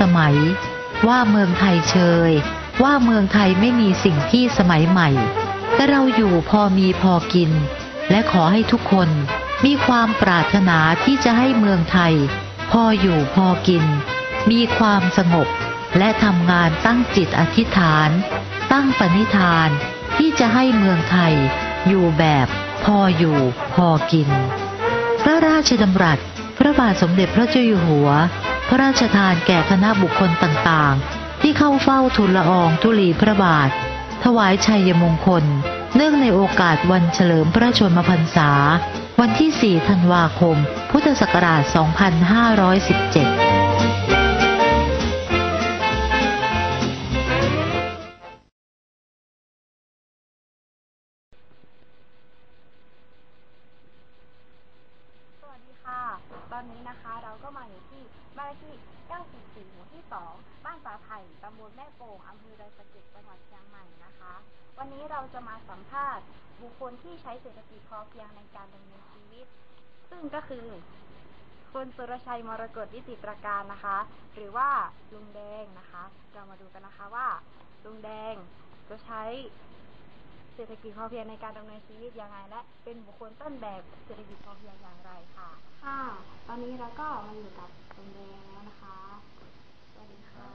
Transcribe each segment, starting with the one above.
สมัย ว่าเมืองไทยเชย ว่าเมืองไทยไม่มีสิ่งที่สมัยใหม่ แต่เราอยู่พอมีพอกิน และขอให้ทุกคนมีความปรารถนาที่จะให้เมืองไทย พออยู่พอกิน มีความสงบ และทำงานตั้งจิตอธิษฐาน ตั้งปณิธาน ที่จะให้เมืองไทย อยู่แบบพออยู่พอกิน พระราชดำรัส พระบาทสมเด็จพระเจ้าอยู่หัว ระราชทานแก่คณะบุคคลต่างๆ ที่เข้าเฝ้าทูลละอองธุลีพระบาท ถวายชัยมงคล เนื่องในโอกาสวันเฉลิมพระชนมพรรษา วันที่ 4 ธันวาคม พุทธศักราช 2517 อนนี้นะคะ เราก็มาอยู่ที่บ้านที่94หมู่ที่ 2 บ้านป่าไผ่ตำบลแม่โป่งอำเภอดอยสะเก็ดจังหวัดเชียงใหม่นะคะ วันนี้เราจะมาสัมภาษณ์ บุคคลที่ใช้เศรษฐกิจพอเพียงในการดำเนินชีวิต ซึ่งก็คือคุณสุรชัยมรกตวิจิตรการนะคะ หรือว่าลุงแดงนะคะ เรามาดูกันนะคะว่าลุงแดงจะใช้ เศรษฐกิจพอเพียงในการดำเนินชีวิตยังไง และเป็นบุคคลต้นแบบเศรษฐกิจพอเพียงอย่างไรค่ะ ค่ะ ตอนนี้เราก็มาอยู่กับตรงแดงแล้วนะคะ สวัสดีค่ะ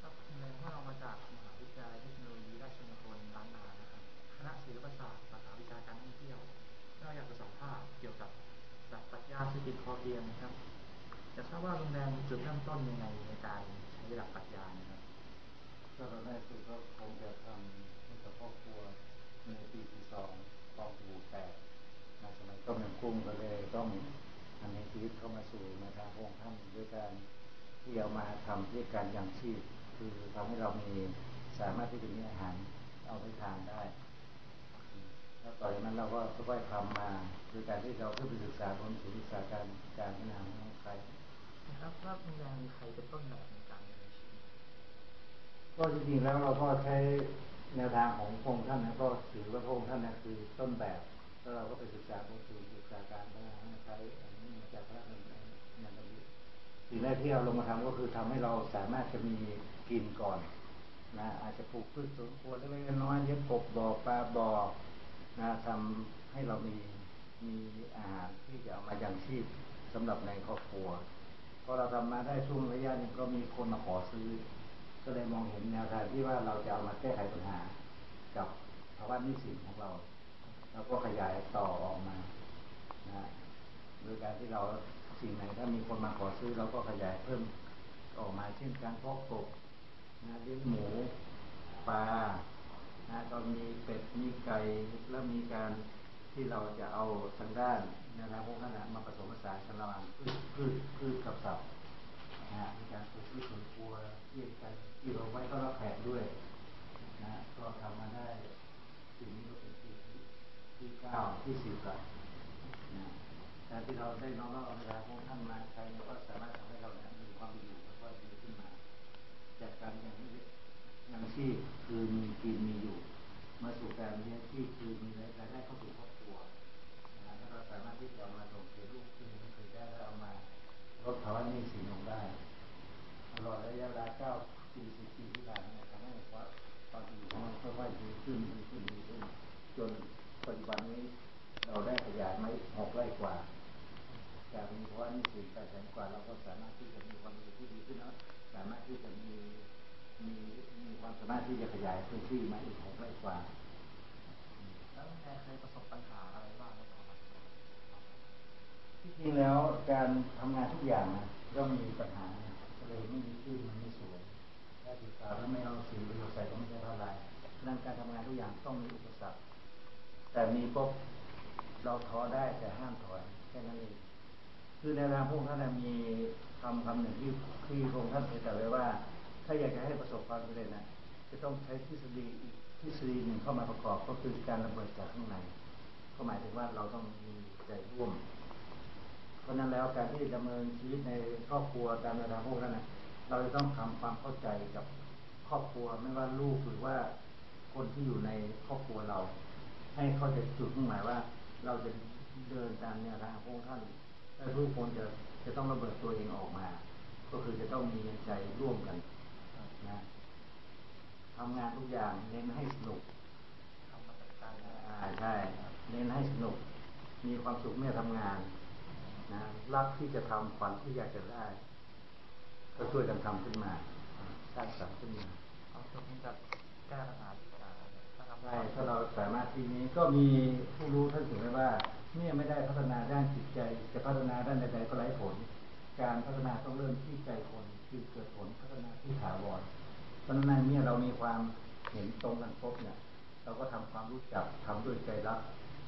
ครับในพวกเรามาจากมหาวิทยาลัยเทคโนโลยีราชมงคลล้านนานะครับ คณะศิลปศาสตร์สาขาวิชาการท่องเที่ยวเราอยากจะสัมภาษณ์เกี่ยวกับหลักปรัชญาเศรษฐกิจพอเพียงนะครับจะทราบว่าโรงแรมมีจุดเริ่มต้นยังไงในการใช้หลักปรัชญานะครับก็เราได้สุดก็คงจะทำให้กับครอบครัว ในปีที่สองกองบูแตกในสมัยต้มยำกุ้งก็เลยต้องทำให้ชีวิตเข้ามาสู่ในทางพระองค์ท่านด้วยการที่เอามาทำด้วยการยังชีพ คือทำให้เรามีสามารถที่จะมีอาหารเอาไปทานได้แล้วต่อจากนั้นเราก็ค่อยๆทำมาโดยการที่เราเพื่อไปศึกษาบนศูนย์ศึกษาการการพัฒนาของใครนะครับว่าโรงแรมมีใครเป็นต้นแบบในการดำเนินชีวิตก็จริงๆแล้วเราก็ใช้ แนวทางของพระองค์ท่านนะก็ถือว่าพระองค์ท่านนะคือต้นแบบแล้วเราก็ไปศึกษาบนศูนย์ศึกษาการพัฒนาให้ใช้อันนี้มาจากพระราชดำรินันทวิสิ่งแรกที่เราลงมาทำก็คือทำให้เราสามารถจะมีกินก่อนนะอาจจะปลูกพืชสวนครัวเล็กๆน้อยๆเลี้ยงกบบ่อปลาบ่อนะทำให้เรามีมีอาหารที่จะเอามายังชีพสำหรับในครอบครัวพอเราทำมาได้ช่วงระยะนึงก็มีคนมาขอซื้อ ก็เลยมองเห็นแนวทางที่ว่าเราจะเอามาแก้ไขปัญหา กับภาวะนี้สินของเรา แล้วก็ขยายต่อออกมานะโดยการที่เราสิ่งไหนถ้ามีคนมาขอซื้อเราก็ขยายเพิ่มออกมาเช่นการเพาะกบนะเลี้ยงหมูปลานะก็มีเป็ดมีไก่แล้วมีการที่เราจะเอาทางด้านนะครับพวกนั้นนะมาผสมผสานกันระหว่างพืชพืชพืชกับสัตว์ นะมีการปลูกพืชสวนครัวที่การที่เราไว้ก็รับแขกด้วยนะก็ทำมาได้ปีนี้ก็เป็นที่ที่เก้าที่สิบแล้วนะการที่เราได้น้องๆเอาเวลาของท่านมาใช้เนี่ยก็สามารถทำให้เราเนี่ยมีความอยู่แล้วก็ดีขึ้นมา จากการอย่างนี้ยังชีพคือมีกินมีอยู่มาสู่การเลี้ยงชีพคือมีรายได้เข้าสู่ครอบครัวนะแล้วก็สามารถที่จะเอ ลอดระยะเวลาเก้าปีสิบปีที่ผ่านมาทำให้ความดีของมันค่อยๆดีขึ้นดีขึ้นดีขึ้นจนปัจจุบันนี้เราได้ขยายไม่หกไร่กว่าแต่มีเพราะนี่ถึงแปดแสนกว่าเราก็สามารถที่จะมีความดีที่ดีขึ้นแล้วสามารถที่จะมีมีมีความสามารถที่จะขยายพื้นที่มาอีกหกไร่กว่าแล้วแกเคยประสบ คือในทางพวกท่านมีคำคำหนึ่งที่ที่พระองค์ท่านเคยตรัสไว้ว่า ถ้าอยากจะให้ประสบความสำเร็จนะจะต้องใช้ทฤษฎีอีกทฤษฎีหนึ่งเข้ามาประกอบก็คือการระเบิดจากข้างในก็หมายถึงว่าเราต้องมีใจร่วม เพราะนั้นแล้วการที่ดำเนินชีวิตในครอบครัวตามแนวทางพวกนั้นนะเราจะต้องทำความเข้าใจกับครอบครัวไม่ว่าลูกหรือว่าคนที่อยู่ในครอบครัวเรา ให้เข้าใจจุดมุ่งหมายว่า เราจะเดินตามแนวทางของพวกท่าน และทุกคนจะจะต้องระเบิดตัวเองออกมา ก็คือจะต้องมีใจร่วมกันนะทำงานทุกอย่างเน้นให้สนุกทำมาจัดการได้อ่าใช่ เน้นให้สนุก มีความสุขเมื่อทำงานนะรักที่จะทำฝันที่อยากจะได้ ก็ช่วยกันทำขึ้นมาอ่าสร้างสรรค์ขึ้นมาเอาจุดนี้จะแก้ปัญหาทุกอย่างถ้าทำใช่ถ้าเราสามารถทีนี้ก็มีผู้รู้ท่านถึงได้ว่า เมื่อไม่ได้พัฒนาด้านจิตใจ จะพัฒนาด้านใดๆก็ไร้ผล การพัฒนาต้องเริ่มที่ใจคนคือเกิดผลพัฒนาที่ถาวรเพราะนั้นเมื่อเรามีความเห็นตรงกันครบเนี่ยเราก็ทำความรู้จักทำด้วยใจรัก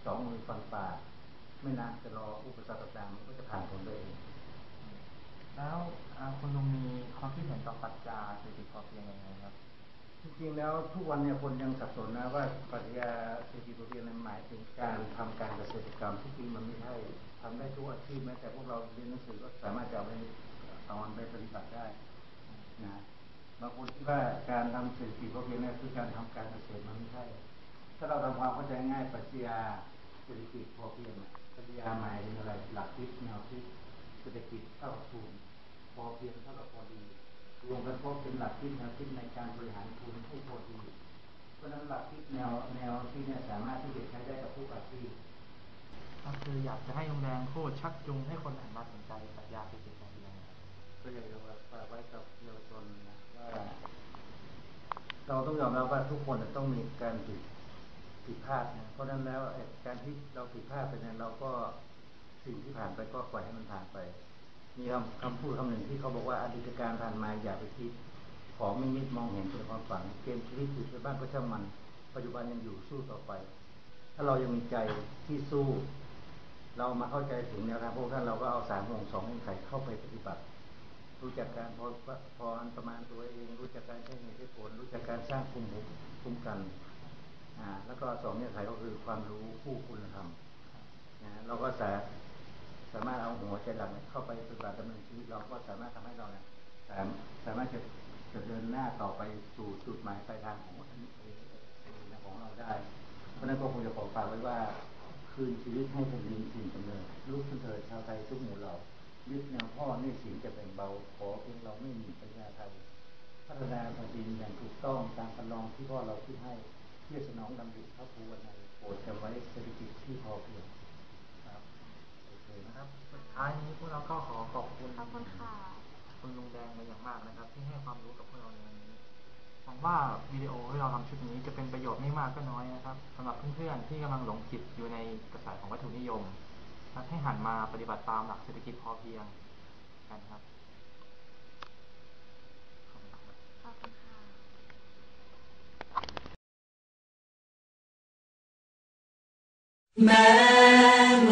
สองมือฟันป่า ไม่นานจะรออุปสรรคต่างๆมันก็จะผ่านผลไปเองแล้วคุณลุงมีความคิดเห็นต่อปรัชญาเศรษฐกิจพอเพียงยังไงครับ จริงๆแล้วทุกวันเนี่ยคนยังสับสนนะว่าปรัชญาเศรษฐกิจพอเพียงนั้นหมายถึงการทำการเกษตรกรรมที่จริงมันไม่ใช่ทำได้ทุกอาชีพแม้แต่พวกเราเรียนหนังสือก็สามารถจะเอาไปเอามันไปปฏิบัติได้นะบางคนคิดว่าการทำเศรษฐกิจพอเพียงเนี่ยคือการทำการเกษตรมันไม่ใช่ ถ้าเราทำความเข้าใจง่ายปรัชญาเศรษฐกิจพอเพียงปรัชญาหมายถึงอะไรหลักคิดแนวคิดเศรษฐกิจเท่ากับทุนพอเพียงเท่ากับพอดี รวมกันพบเป็นหลักคิดแนวคิดในการบริหารทุนให้พอดี เพราะฉะนั้นหลักคิดแนวแนวที่เนี่ยสามารถที่จะใช้ได้กับทุกอาชีพก็คืออยากจะให้โรงแรมพูดชักจูงให้คนหันมาสนใจปรัชญาเศรษฐกิจพอเพียงนะครับก็อยากจะฝากไว้กับเยาวชนนะว่าเราต้องยอมรับว่าทุกคนจะต้องมีการผิดผิดพลาดนะเพราะฉะนั้นแล้วไอ้การที่เราผิดพลาดไปเนี่ยเราก็สิ่งที่ผ่านไปก็ปล่อยให้มันผ่านไป มีคำคำพูดคำหนึ่งที่เขาบอกว่าอดีตการผ่านมาอย่าไปคิดของไม่มิดมองเห็นเป็นความฝันเกมชีวิตอยู่ในบ้านก็ช่างมัน ปัจจุบันยังอยู่สู้ต่อไป ถ้าเรายังมีใจที่สู้ เรามาเข้าใจถึงแนวทางพวกท่านเราก็เอาสามองสองเงื่อนไขเข้าไปปฏิบัติ รู้จักการพอพอประมาณตัวเอง รู้จักการใช้เหตุใช้ผลรู้จักการสร้างภูมิคุ้มกันอ่าแล้วก็สองเงื่อนไขก็คือความรู้คู่คุณธรรมนะเราก็สา สามารถเอาหัวใจหลักเนี่ยเข้าไปปฏิบัติดำเนินชีวิตเราก็สามารถทำให้เราเนี่ยสามสามารถจะจะเดินหน้าต่อไปสู่จุดหมายปลายทางของอันนี้เองของเราได้ เพราะนั้นก็คงจะขอฝากไว้ว่า คืนชีวิตให้เป็นดินสิ่งกำเนิดลูกขึ้นเถิดชาวไทยทุกหมู่เหล่ายึดแนวพ่อนี่สินจะเป็นเบาขอเพียงเราไม่มีปัญญาไทย พัฒนาแผ่นดินอย่างถูกต้องตามคันลองที่พ่อเราคิดให้เพื่อสนองดำริพระภูวันในโปรดจำไว้เศรษฐกิจที่พอเพียง นะนะคครัรับบสุดท้ายนี้พวกเราก็ขอขอบคุณขอบคุณค่ะคุณลุงแดงเป็นอย่างมากนะครับ ที่ให้ความรู้กับพวกเราในวันนี้หวังว่าวิดีโอที่เราทำชุดนี้จะเป็นประโยชน์ไม่มากก็น้อยนะครับสำหรับเพื่อนๆที่กำลังหลงผิดอยู่ในกระแสของวัตถุนิยมและให้หันมาปฏิบัติตามหลักเศรษฐกิจพอเพียงกันครับขอบคุณครับขอบคุณค่ะแม้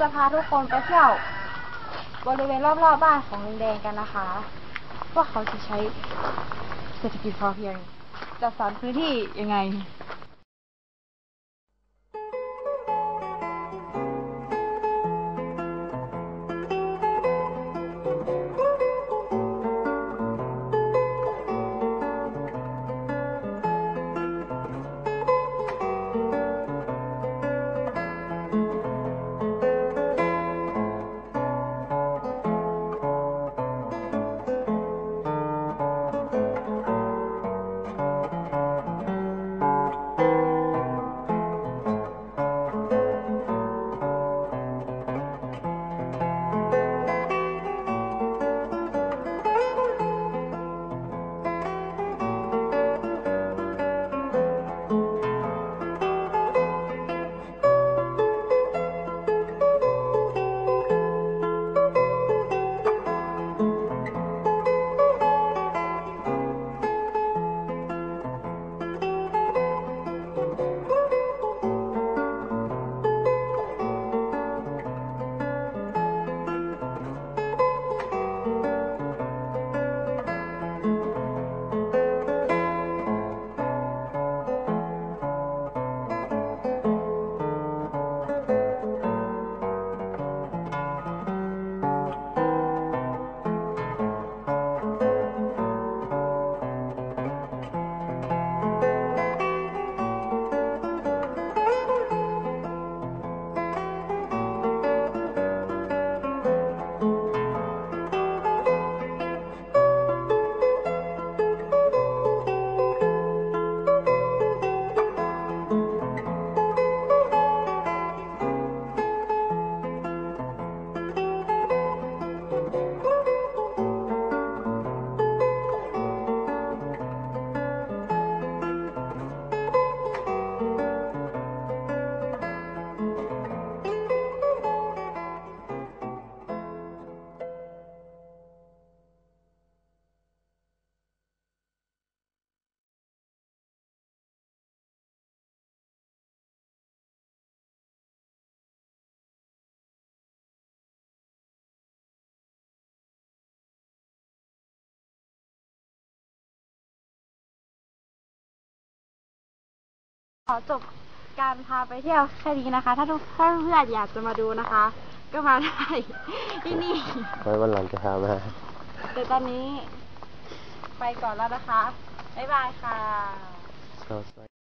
จะพาทุกคนไปเที่ยวบริเวณรอบๆบบ้านของลุงแดงกันนะคะว่าเขาจะใช้เศรษฐกิจพอเพียงจัดสรรพื้นที่ยังไง ขอจบการพาไปเที่ยวแค่นี้นะคะ ถ้าทุกถ้าเพื่อนอยากจะมาดูนะคะ ก็มาได้ที่นี่ไว้วันหลังจะพามาแต่ตอนนี้ ไปก่อนแล้วนะคะ บ๊ายบายค่ะชอบ